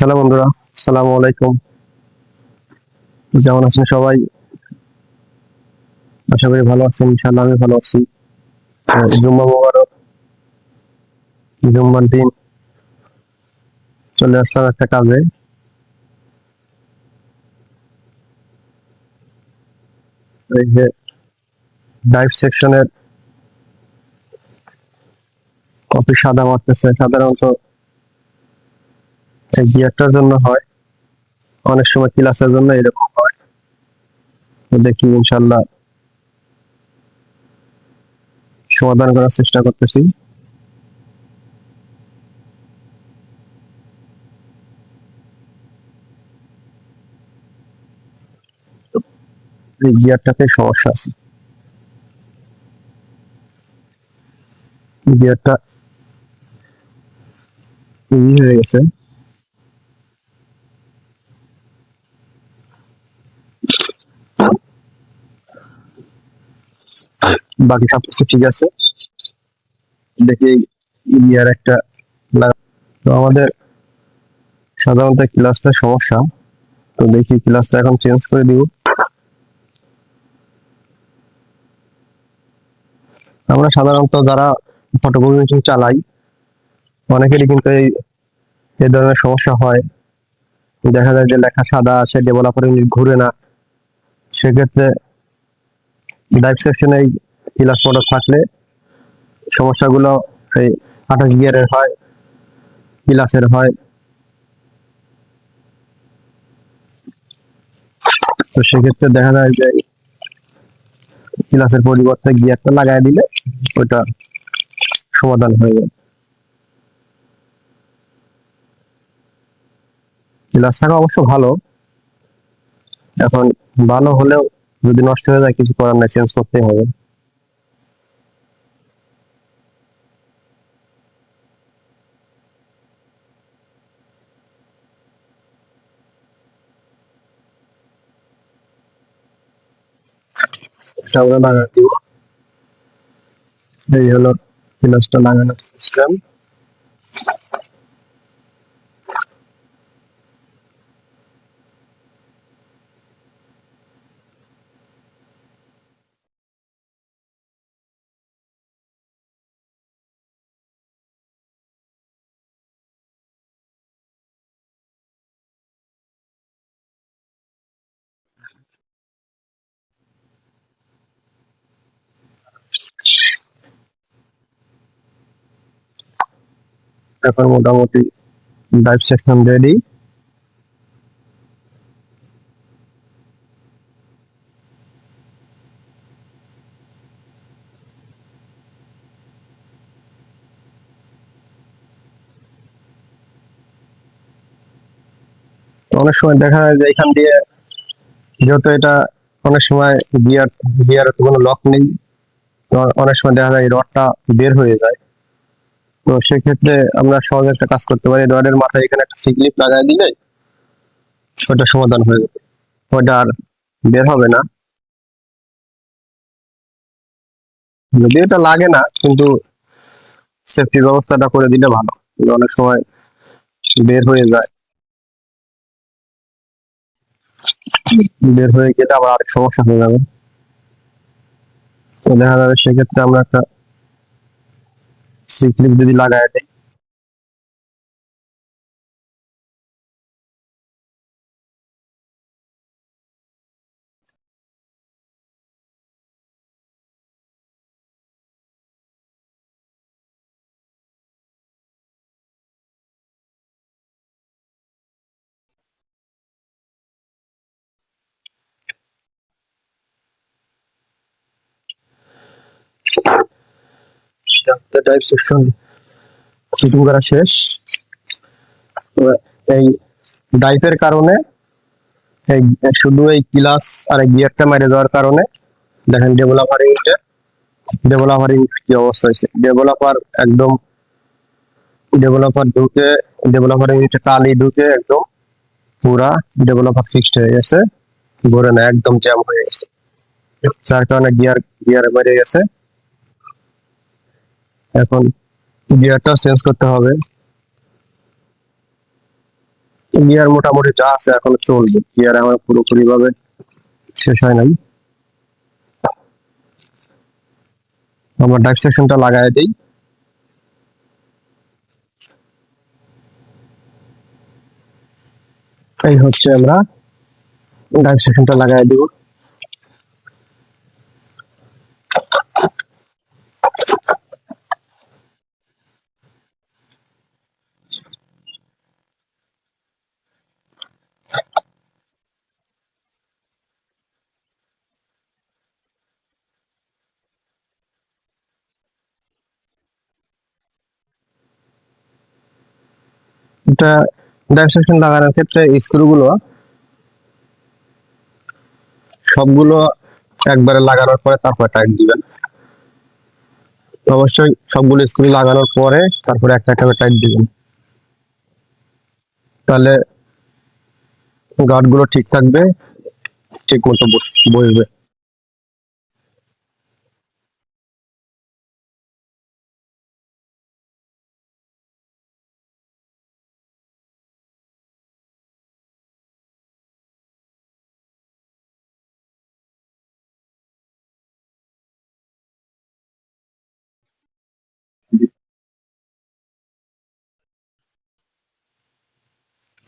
Hello বন্ধুরা, আসসালামু আলাইকুম। কেমন আছেন সবাই? আশা করি ভালো আছেন, ইনশাআল্লাহ আমি ভালো আছি। জুম্মা মোবারক, জুম্মার দিন। চলে আসলাম একটা কাজে। এই যে ডাইভ সেকশনের কপি সাদা মারতেছে, সাধারণত এই গিয়ারটার জন্য হয়। অনেক সময় ক্লাসের জন্য এরকম হয়। দেখি ইনশাল্লাহ সমাধান করার চেষ্টা করতেছি। এই গিয়ারটাতে সমস্যা আছে। গিয়ারটা হয়ে গেছে। বাকি সব কিছু ঠিক আছে। দেখি ইয়ার একটা তো আমাদের সাধারণত ক্লাসটা সমস্যা। তো দেখি ক্লাসটা এখন চেঞ্জ করে দিব। আমরা সাধারণত যারা ফটোকপি মেশিন চালাই, অনেকেরই কিন্তু এই এই ধরনের সমস্যা হয়। দেখা যায় যে লেখা সাদা আছে ডেভেলপার ইউনিট ঘুরে না। সেক্ষেত্রে ডাইভ সেকশনে এই ক্লাস প্রোডাক্ট থাকলে সমস্যাগুলো এই আঠাশ গিয়ারের হয় ক্লাসের হয়। তো সেক্ষেত্রে দেখা যায় যে ক্লাসের পরিবর্তে গিয়ারটা লাগাই দিলে ওটা সমাধান হয়ে যায়। ক্লাস থাকা অবশ্য ভালো। এখন ভালো হলেও যদি নষ্ট হয়ে যায়, কিছু করার নাই চেঞ্জ করতেই হবে। এটা আমরা লাগা দিব। এই হলো ক্লাসটা লাগানোর সিস্টেম এখন মোটামুটি ড্রাইভ সেকশন রেডি অনেক সময় দেখা যায় যে এখান দিয়ে যেহেতু এটা অনেক সময় গিয়ার গিয়ার কোনো লক নেই অনেক সময় দেখা যায় রডটা বের হয়ে যায়। তো সেক্ষেত্রে আমরা সহজে একটা কাজ করতে পারি। রডের মাথায় এখানে একটা সিক্লিপ লাগাই দিলে ওটা সমাধান হয়ে যাবে। ওটা আর বের হবে না। যদিও এটা লাগে না, কিন্তু সেফটির ব্যবস্থাটা করে দিলে ভালো। অনেক সময় বের হয়ে যায়। বের হয়ে গেলে আবার আরেক সমস্যা হয়ে যাবে। দেখা যাবে সেক্ষেত্রে আমরা একটা সিক্লিপ যদি লাগায় দিই ড্রাইভ সেকশন ফিটিং করা শেষ। এই ডাইপের কারণে, এই শুধু এই ক্লাস আর গিয়ারটা মেরে দেওয়ার কারণে, দেখেন কি অবস্থা হয়েছে। ডেভেলপার একদম ডেভেলপার ঢুকে ডেভেলপার কালি ঢুকে একদম পুরা ডেভেলপার ফিক্সড হয়ে গেছে। ঘুরে না একদম জ্যাম হয়ে গেছে। যার কারণে গিয়ার গিয়ার বেড়ে গেছে। এখন গিয়ারটা চেঞ্জ করতে হবে। গিয়ার মোটামুটি যা আছে এখন চলবে। গিয়ার আমার পুরোপুরি ভাবে শেষ হয় নাই। আমরা ড্রাইভ সেকশনটা লাগাই দিই। এই হচ্ছে আমরা ড্রাইভ সেকশনটা লাগাই দিব। এটা ড্রাইভ লাগানোর ক্ষেত্রে স্ক্রুগুলো সবগুলো একবারে লাগানোর পরে তারপর টাইট দিবেন। অবশ্যই সবগুলো স্ক্রু লাগানোর পরে তারপরে একটা একটা টাইট দিবেন। তাহলে গার্ডগুলো ঠিক থাকবে, ঠিক মতো বস- বসবে।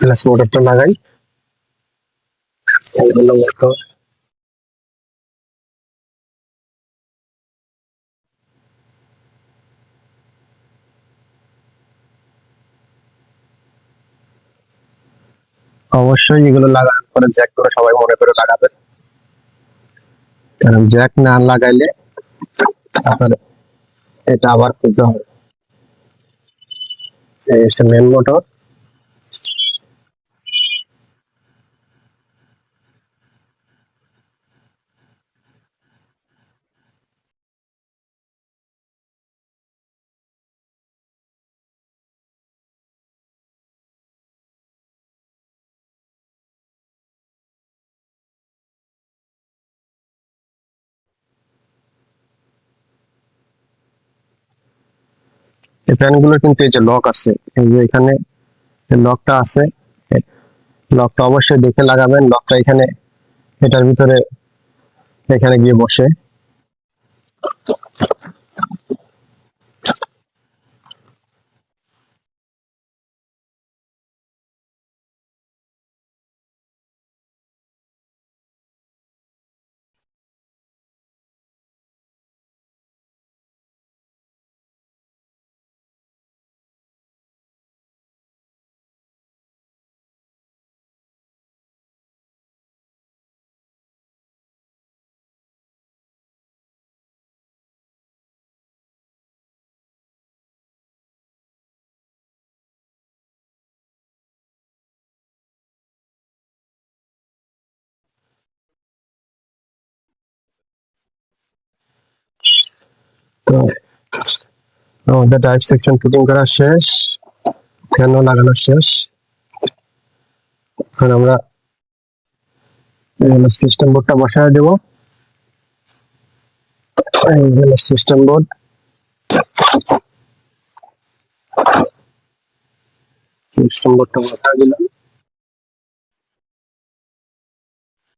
প্লাস মোটরটা লাগাই। অবশ্যই এগুলো লাগানোর পরে জ্যাক করে সবাই মনে করে লাগাবেন কারণ জ্যাক না লাগাইলে তারপরে এটা আবার খুলতে হবে মেন মোটর এই ফ্যানগুলো কিন্তু এই যে লক আছে, এই যে এখানে লকটা আছে লকটা অবশ্যই দেখে লাগাবেন। লকটা এখানে এটার ভিতরে এখানে গিয়ে বসে। তো আমাদের ড্রাইভ সেকশন ফিটিং করা শেষ ফ্যানও লাগানো শেষ। এখন আমরা সিস্টেম বোর্ডটা বসায় দেব। সিস্টেম বোর্ড সিস্টেম বোর্ডটা বসায় দিলাম।